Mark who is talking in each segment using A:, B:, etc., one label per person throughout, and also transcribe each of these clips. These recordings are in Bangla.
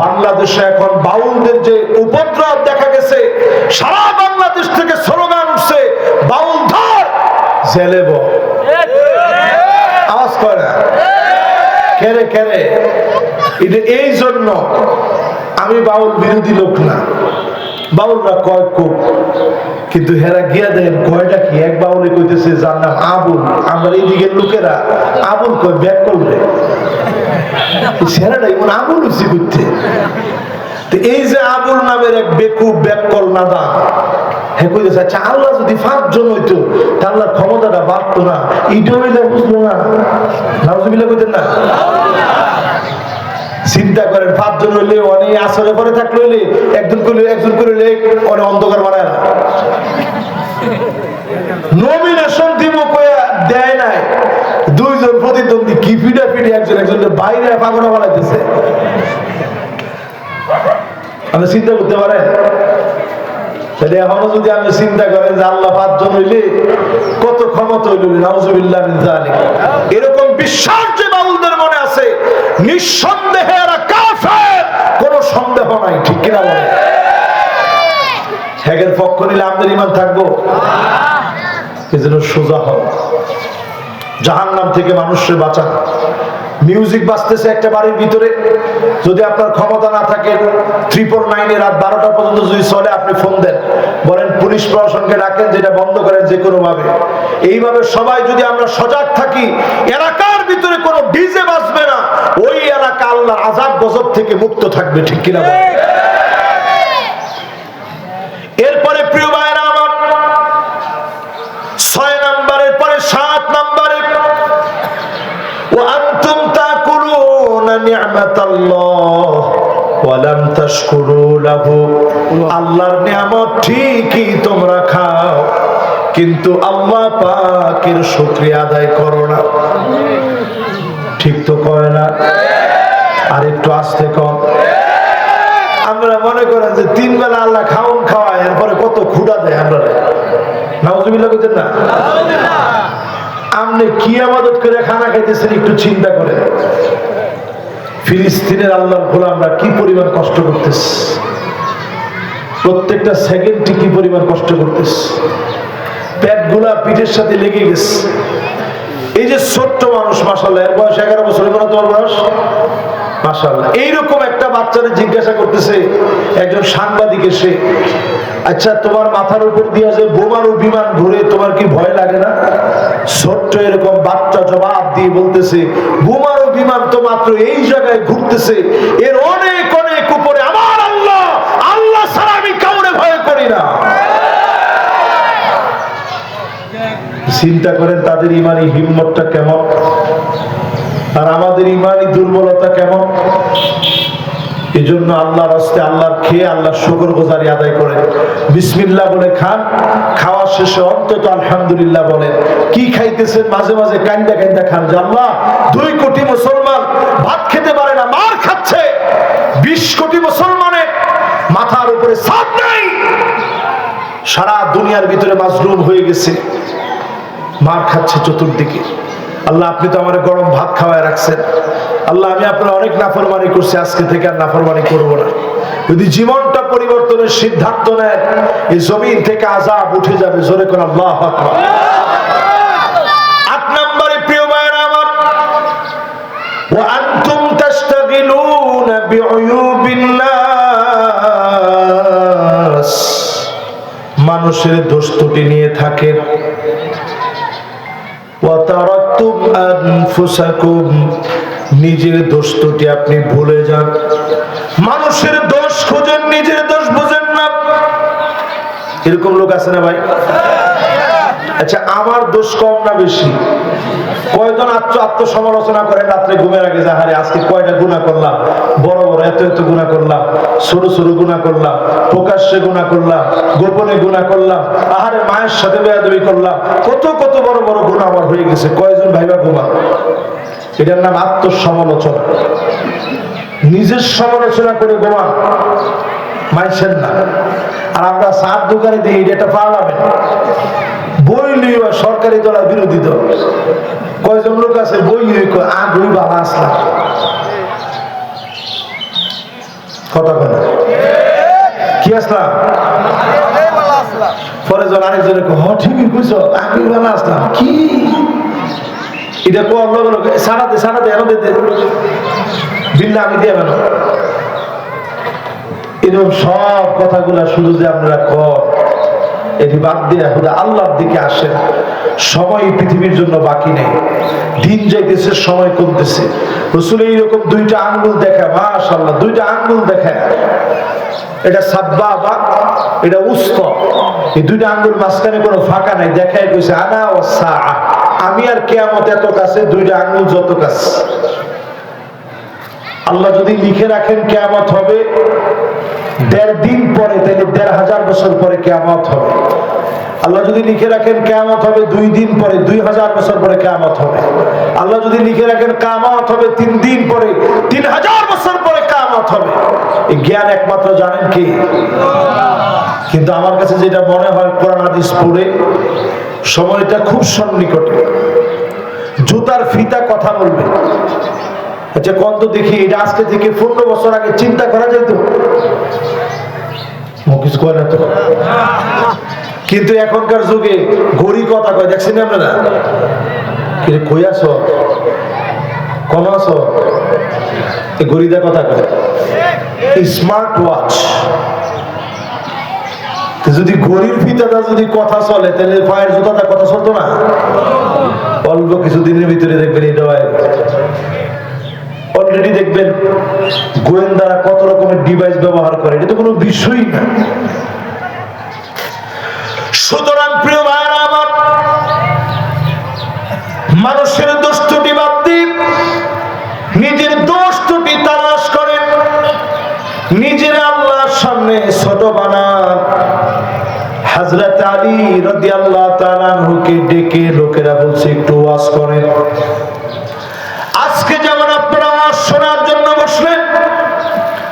A: বাংলাদেশে এখন বাউলদের যে উপদ্রব দেখা গেছে, সারা বাংলাদেশ থেকে স্লোগান উঠছে, বাউল ধর, জেলে। আওয়াজ করে কেরে কেরে? এটা এই জন্য আমি বাউল বিরোধী লোক না। বাউলরা কয় কোপ, কিন্তু হেরা গিয়া দেন কয়টা কি? এক বাউলে কইতেছে যার নাম আবুল। আমরা এইদিকের লোকেরা আবুল কয় ব্যাক করলে সেরাটা এমন আবুল হয়েছে করতে এই যে আবুল নামের এক বেকুব ব্যাককল নাদা আচ্ছা আল্লাহ যদি পাঁচজন হইতো, তা ক্ষমতাটা বাড়তো না। হইলে বুঝলো না। চিন্তা করেন, পাঁচজন হইলে অনেক আসরে পরে থাকলে হইলে, একজন করলে, একজন করে হইলে অনেক অন্ধকার বানায় না নমিনেশন দিব দেয় নাই। প্রতিদ্বন্দ্বী কি ফিডা ফিডে একজন একজনের বাইরে পাগনা বানাইতেছে? আপনি চিন্তা করতে পারেন? তাহলে এখনও যদি আপনি চিন্তা করেন যে আল্লাহ পাঁচজন হইলে কত ক্ষমতা হইল নাউজুবিল্লাহ মিন এরকম বিশ্বাস যে বাউলদের মনে আছে নিঃসন্দেহে এরা কাফের। কোনো সন্দেহ নাই ঠিক কিনা বলে হ্যাগের পক্ষ নিলে আমাদের ইমান থাকব? এজন্য সোজা হন জাহান নাম থেকে মানুষের বাঁচান। মিউজিক বাজতেছে একটা বাড়ির ভিতরে। যদি আপনার ক্ষমতা না থাকে ট্রিপল নাইনে রাত বারোটা পর্যন্ত যদি চলে, আপনি ফোন দেন। বলেন, পুলিশ প্রশাসনকে ডাকেন, যেটা বন্ধ করেন যে কোনো ভাবে এইভাবে সবাই যদি আমরা সজাগ থাকি, এলাকার ভিতরে কোনো ডিজে বাজবে না। ওই এলাকা আল্লাহ আজাব, গজব থেকে মুক্ত থাকবে, ঠিক কিনা وأنتم تأكلون نعمة الله ولم تشكروا له আল্লাহর নিয়ামত ঠিকই তোমরা খাও কিন্তু আল্লাহ পাকের শুকরিয়া আদায় করো না ঠিক তো কয় না আর একটু আসতে কম আমরা মনে করেন যে তিন বেলা আল্লাহ খাওন খাওয়ায় এরপরে কত ক্ষুদা দেয় আমরা নাউজুবিল্লাহ করতেন না আপনি কি আবাদত করে খানা খাইতেছেন একটু চিন্তা করে। ফিলিস্তিনের আল্লাহর গোলামরা কি পরিমাণ কষ্ট করতেছে? প্রত্যেকটা সেকেন্ডটি কি পরিমাণ কষ্ট করতেছে? প্যাটগুলা গুলা পিঠের সাথে লেগে গেছে। এই যে ছোট্ট মানুষ মাসাল্লাহ এর বয়স এগারো বছর কোনো তোমার বয়স? এইরকম একটা বাচ্চারে জিজ্ঞাসা করতেছে, একজন সাংবাদিক এসে আচ্ছা তোমার মাথার উপর দিয়ে যে ঘুরে, তোমার কি ভয় লাগে না? ছোট্ট এরকম বাচ্চা জবাব দিয়ে বলতেছে তো মাত্র এই জায়গায় ঘুরতেছে, এর অনেক অনেক উপরে আমার আল্লাহ আল্লাহ ছাড়া আমি কাউরে ভয় করি না। চিন্তা করেন, তাদের ইমানি হিম্মতটা কেমন? আর আমাদের ইমানি দুর্বলতা কেমন? এই জন্য আল্লাহর হস্তে আল্লাহর খেয়ে আল্লাহ শুকর গোজারি আদায় করেন। বিসমিল্লাহ বলে খান, খাওয়া শেষে অন্তত আলহামদুলিল্লাহ বলেন। কি খাইতেছেন? মাঝে মাঝে কান্দা কান্দা খান। যে আল্লাহ, দুই কোটি মুসলমান ভাত খেতে পারে না, মার খাচ্ছে। বিশ কোটি মুসলমানের মাথার উপরে সাপ নাই। সারা দুনিয়ার ভিতরে মাজলুম হয়ে গেছে। মার খাচ্ছে চতুর্দিকে। আল্লাহ আপনি তো আমার গরম ভাত খাওয়ায় রাখছেন আল্লাহ আমি আপনার অনেক নাফরমানি করছি আজকে থেকে আর নাফরমানি করব না যদি জীবনটা পরিবর্তনের সিদ্ধান্ত নেন এই জমিন থেকে আজাব উঠে যাবে জোরে করে আল্লাহ আকবার। আট নম্বরে প্রিয় ভাইয়েরা আমার وأنتم تشتغلون بعيوب الناس মানুষের দোষ ত্রুটি নিয়ে থাকেন ওয়াতারাক্তুম আনফুসাকুম, নিজের দোষ তোটি আপনি ভুলে যান। মানুষের দোষ খোঁজেন, নিজের দোষ বোঝেন না। এরকম লোক আছে না ভাই? আচ্ছা আমার দোষ কম না বেশি? কয়জন আত্ম আত্মসমালোচনা করে রাত্রে ঘুমের আগে যাহারে আজকে কয়টা গুণা করলাম? বড় বড়, এত এত গুণা করলাম, ছোট ছোট গুণা করলাম, প্রকাশ্যে গুণা করলাম, গোপনে গুণা করলাম, আহারে, মায়ের সাথে বেয়াদবি করলাম, কত কত বড় বড় গুণা আমার হয়ে গেছে, কয়জন ভাইবা ঘুমা এটার নাম আত্মসমালোচনা। নিজের সমালোচনা করে গোমান মাইছেন না। আর আমরা সার দোকানে দিই এটা পার্লামেন্ট বই লিও সরকারি দল আর বিরোধী দল। কয়জন লোক আছে বই লিয়ে কয় আগ ওই বাবা আসলাম কথা কি আসলাম পরে আরেকজনে কয়, হ ঠিকই কইছ আমি বেলা আসলাম কি? এটা কোয়ার লগে লগে সারা দে সারা দে এনে দে দে। বিল্লা আমি দিয়ে এরকম সব কথাগুলা শুধু যে আপনারা কর এটি বাদ দিয়ে হুদা আল্লাহর দিকে আসেন। সময় পৃথিবীর জন্য বাকি নেই। দিন যাইতেছে, সময় কমতেছে। রসুল এইরকম দুইটা আঙ্গুল দেখা মাশাল্লাহ দুইটা আঙ্গুল দেখা। এটা সাব্বা বা এটা উস্ত। এই দুইটা আঙ্গুল মাঝখানে কোনো ফাঁকা নাই দেখাই কইছে, আনা ও সা আমি আর কেয়ামত এত কাছে, দুইটা আঙ্গুল যত কাছে। আল্লাহ যদি লিখে রাখেন কেয়ামত হবে, দেড় দিন পরে তাহলে দেড় হাজার বছর পরে কেয়ামত হবে। আল্লাহ যদি লিখে রাখেন কেয়ামত হবে, দুই দিন পরে, দুই হাজার বছর পরে কেয়ামত হবে। আল্লাহ যদি লিখে রাখেন কামত হবে, তিন দিন পরে, তিন হাজার বছর পরে কামত হবে। এই জ্ঞান একমাত্র জানেন কি? কিন্তু আমার কাছে যেটা মনে হয় কোরআন হাদিস পড়ে, সময়টা খুব সন্নিকটে। জুতার ফিতা কথা বলবে। আচ্ছা কত দেখি, এটা আজকে থেকে পনেরো বছর আগে চিন্তা করা যেত। কিন্তু এখনকার যুগে কথা কয় আপনারা? কই এই কথা কয়। স্মার্ট ওয়াচ যদি ঘড়ির ফিতাটা যদি কথা চলে, তাহলে পায়ের জুতাটা কথা চলতো না? অল্প কিছুদিনের ভিতরে দেখবেন এটা হয়। অলরেডি দেখবেন গোয়েন্দারা কত রকমের ডিভাইস ব্যবহার করে, এটা তো কোনো বিষয়ই না। সুতরাং প্রিয় ভাইরা আমার, মানুষের দোষ ত্রুটি বাদ নিজের দোষ ত্রুটি তালাশ করেন, নিজের আল্লাহর সামনে ছোট বানান। হাজরত আলী রাদিয়াল্লাহু তাআলা আনহুকে ডেকে লোকেরা বলছে, একটু ওয়াজ করেন। শোনার জন্য বসলেন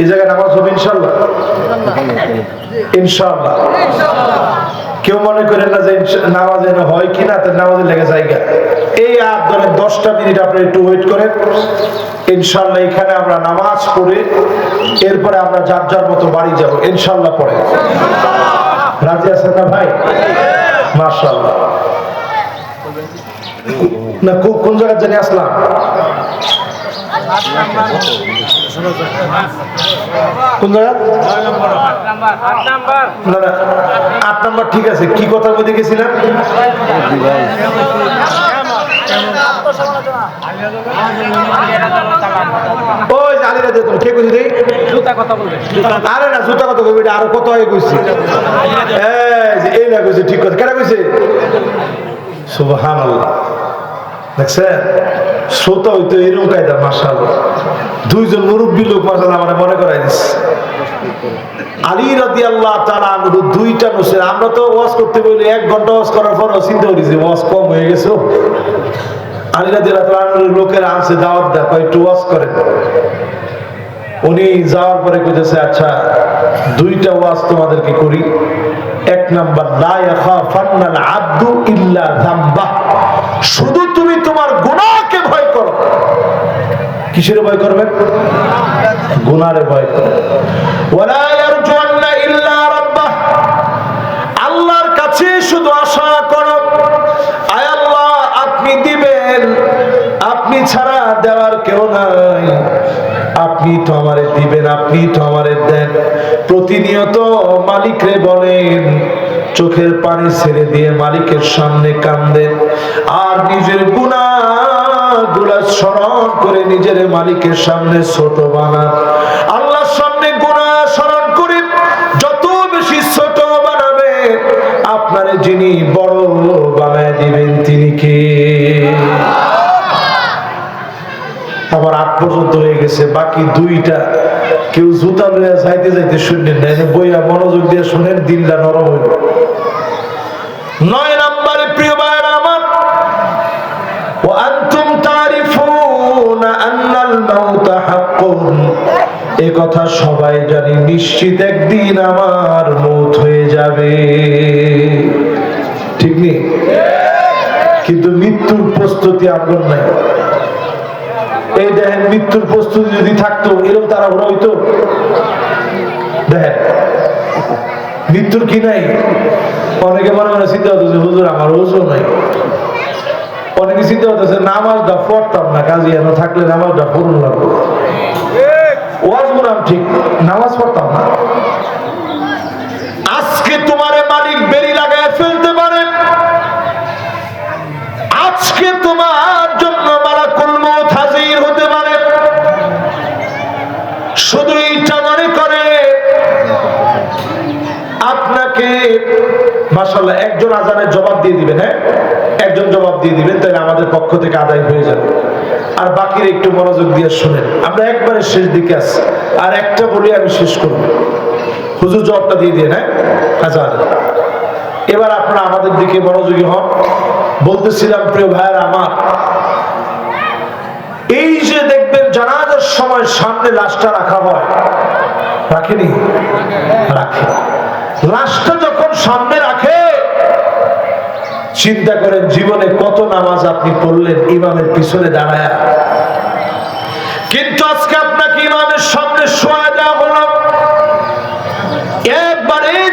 A: এই জায়গায় নামাজ হবে ইনশাল্লাহ ইনশাল্লাহ কেউ মনে করেন না যে নামাজ হয় কিনা, তার নামাজে লেগে জায়গা। এই আর ধরে দশটা মিনিট আপনি একটু ওয়েট করেন। ইনশাল্লাহ এখানে আমরা নামাজ পড়ে এরপরে আমরা যার যার মতো বাড়ি যাব ইনশাল্লাহ পরে। রাজি আছেন না ভাই? মার্শাল্লাহ না কোন জায়গায় জানি আসলাম? কোন আট নাম্বার, ঠিক আছে। কি কথা বলতে গেছিলাম ওই যে আলিরা যেত কে কইছি দেই? আরে না কথা কইবি এটা আরও কত আগে কইছি। এই না কইছে, ঠিক কথা। সুবহানাল্লাহ। দেখছেন? শ্রোতা হইতো এরকম কায়দা, মাশাআল্লাহ। দুইজন মুরব্বী লোক, মাশাআল্লাহ, আমার মনে করাই তারা দুইটা করতে করি লোকেরা একটু করেন। উনি যাওয়ার পরে আচ্ছা দুইটা ওয়াজ তোমাদেরকে করি। এক নাম্বার শুধু তুমি তোমার গুনাহকে ভয় করো। কিসের ভয় করবে? গুনারে ভয় করো। আপনি দিবেন। আপনি ছাড়া দেওয়ার কেউ নাই। আপনি তো আমারে দিবেন, আপনি দেন। প্রতিনিয়ত মালিকরে বলেন চোখের পানি ছেড়ে দিয়ে মালিকের সামনে কান্দেন আর নিজের গুণা গুলা স্মরণ করে নিজের মালিকের সামনে ছোট বানান আল্লাহর সামনে গুণা স্মরণ করে যত বেশি ছোট বানাবে, আপনারে যিনি বড় বানায় দিবেন তিনি কে? আমার আট পর্যন্ত হয়ে গেছে, বাকি দুইটা কেউ জুতা লইয়া যাইতে যাইতে শুনলেন না বইয়া মনোযোগ দিয়ে শুনেন, দিনটা নরম হইল। নয় নম্বরে প্রিয় ভাইয়ের আমার, ও আন্তুম তারিফুন আন্নাল মাউতা হাক্কুন। এ কথা সবাই জানি, নিশ্চিত একদিন আমার মত হয়ে যাবে। ঠিক নেই? কিন্তু মৃত্যুর প্রস্তুতি আগ্রহ নাই। এই দেখেন, মৃত্যুর প্রস্তুতি যদি থাকতো, এরকম তারা ওরা হইতো। দেখেন, মৃত্যুর কি নাই? অনেকে মনে মনে চিন্তা হতেছে হুজুর আমার ওষুধ নাই। অনেকে চিন্তা হতেছে নামাজটা পড়তাম না কাজে এনে থাকলে নামাজটা পড়ুন লাগবো। ওয়াজ গুলাম ঠিক নামাজ পড়তাম না। মাসাল্লাহ একজন আজানের জবাব দিয়ে দিবেন হ্যাঁ? একজন জবাব দিয়ে দিবেন, তাহলে আমাদের পক্ষ থেকে আদায় হয়ে যাবে। আর বাকির একটু মনোযোগ দিয়ে শুনেন। আমরা একবারে শেষ দিকে আছি। আর একটা বলি আমি শেষ করব। হুজুর জবাবটা দিয়ে দিয়ে হ্যাঁ? আজান এবার আপনারা আমাদের দিকে মনোযোগী হন। বলতেছিলাম, প্রিয় ভাইয়ের আমার, এই যে দেখবেন জানাজার সময় সামনে লাশটা রাখা হয়। রাখেনি? রাখে। লাশটা যখন সামনে চিন্তা করেন, জীবনে কত নামাজ আপনি পড়লেন, ইমামের পিছনে দাঁড়ায়। কিন্তু আজকে আপনাকে ইমামের সামনে শোয়া দেওয়া হলো। একবারের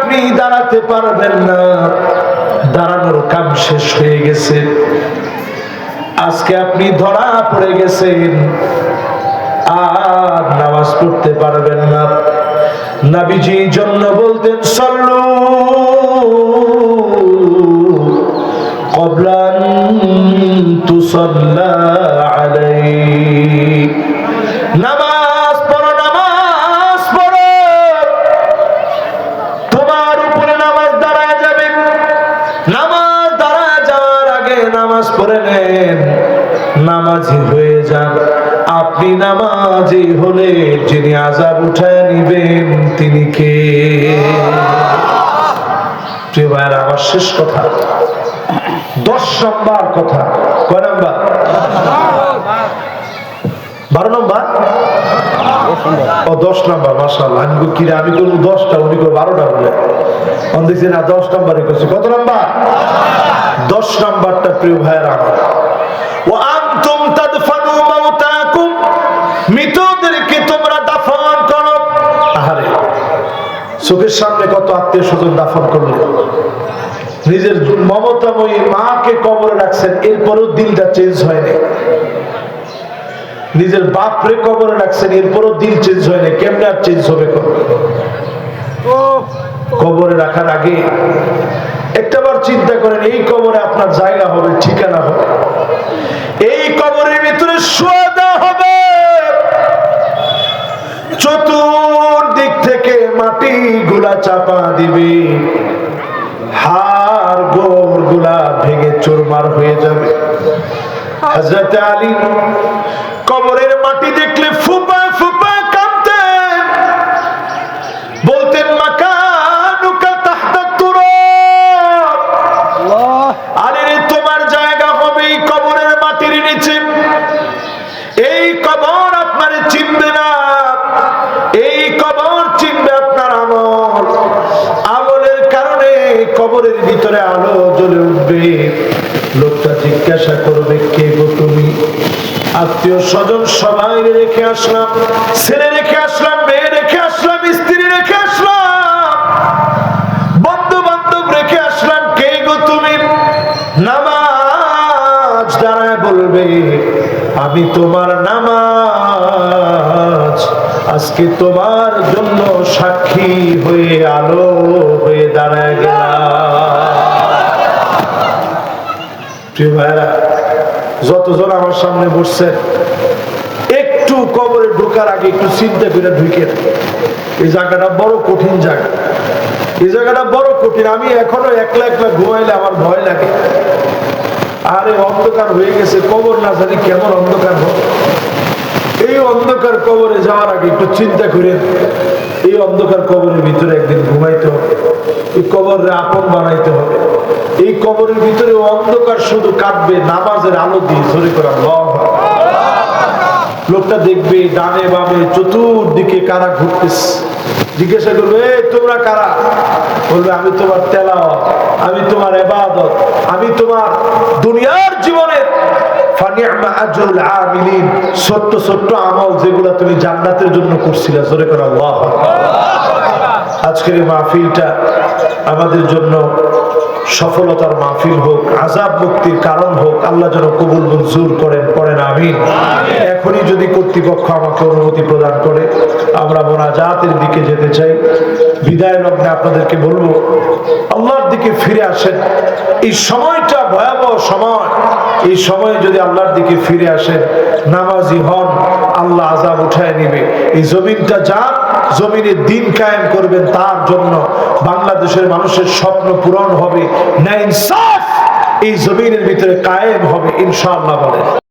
A: আপনি দাঁড়াতে পারবেন না। দাঁড়ানোর কাম শেষ হয়ে গেছে। আজকে আপনি ধরা পড়ে গেছেন। আর নামাজ পড়তে পারবেন না। নাবিজি জন্য বলতেন, সল্লু কবলান তুসল্লা আলাইক। নামাজ পড়ো নামাজ পড়ো। তোমার উপরে নামাজ যাবে। নামাজ আগে নামাজ পড়ে নেন। নামাজি হয়ে যান। আপনি নামাজি হলে যিনি আজাব উঠায় নিবেন, তিনি কে? প্রিয় ভাইয়ের, আমার শেষ কথা। দশ নম্বর কথা। কয় নাম্বার? বারো নম্বর? ও, দশ নাম্বার মাসাল্লাহ আমি কিরে, আমি করব দশটা, উনি করে বারোটা বলে। আমি দেখছি না, দশ নাম্বারই করছি। কত নাম্বার? দশ নাম্বারটা, প্রিয় ভাইয়ের, আমার। চোখের সামনে কত আত্মীয় স্বজন দাফন করলে। নিজের মমতাময়ী মাকে কবরে রাখছেন, এরপরেও দিলটা চেঞ্জ হয়নি। নিজের বাপরে কবরে রাখছেন, এরপরও দিল চেঞ্জ হয়নি, কেমনে আর চেঞ্জ হবে কবে? কবরে রাখার আগে একটাবার চিন্তা করেন, এই কবরে আপনার জায়গা হবে, ঠিকানা হবে। এই কবরের ভিতরে শোয়া দেওয়া হবে। চতুর্দিক থেকে মাটি গুলা চাপা দিবে। হার গোরগুলা ভেঙে চোরমার হয়ে যাবে। হাজরতে আলী কবরের মাটি দেখলে আত্মীয় স্বজন, সবাই রেখে আসলাম। ছেলে রেখে আসলাম, মেয়ে রেখে আসলাম, স্ত্রী রেখে আসলাম। বন্ধু বান্ধব রেখে আসলাম, কে গো তুমি? নামাজ দাঁড়ায় বলবে, আমি তোমার নামাজ আজকে তোমার জন্য যতজন আমার সামনে বসছে, একটু কবরে ঢোকার আগে একটু চিন্তা করে ঢুকে এই জায়গাটা বড় কঠিন জায়গা। এই জায়গাটা বড় কঠিন। আমি এখনও একলা একলা ঘুমাইলে আমার ভয় লাগে। আরে, অন্ধকার হয়ে গেছে, কবর না জানি কেমন অন্ধকার হবে এই অন্ধকার কবরে যাওয়ার আগে একটু চিন্তা করে এই অন্ধকার কবরের ভিতরে একদিন ঘুমাইতে হবে। এই কবরে আপন বানাইতে হবে। এই কবরের ভিতরে অন্ধকার শুধু কাটবে নামাজের আলো দিয়ে ধরে করা লোকটা দেখবে, ডানে বামে চতুর্দিকে কারা ঘুরতেছে। জিজ্ঞাসা করবে, "এই, তোমরা কারা? বলবে, আমি তোমার তেলাওয়াত, আমি তোমার এবাদত আমি তোমার দুনিয়ার জীবনের ছোট্ট ছোট্ট আমল যেগুলো তুমি জান্নাতের জন্য করছিলে, জোরে করে আজকের এই মাহফিলটা আমাদের জন্য সফলতার মাহফিল হোক, আজাব মুক্তির কারণ হোক, আল্লাহ যেন কবুল মঞ্জুর করেন, পড়েন, আমিন। এখনই যদি কর্তৃপক্ষ আমাকে অনুমতি প্রদান করে, আমরা মোনাজাতের দিকে যেতে চাই। বিদায় লগ্নে আপনাদেরকে বলব, আল্লাহর দিকে ফিরে আসেন। এই সময়টা ভয়াবহ সময়। এই সময়ে যদি আল্লাহর দিকে ফিরে আসেন, নামাজি হন, আল্লাহ আজাব উঠায় নিবে। এই জমিনটা যান জমিনে দিন কায়েম করবেন তার জন্য বাংলাদেশের মানুষের স্বপ্ন পূরণ হবে। না ইনসাফ, এই জমিনের ভিতরে কায়েম হবে, ইনশাআল্লাহ বলেন।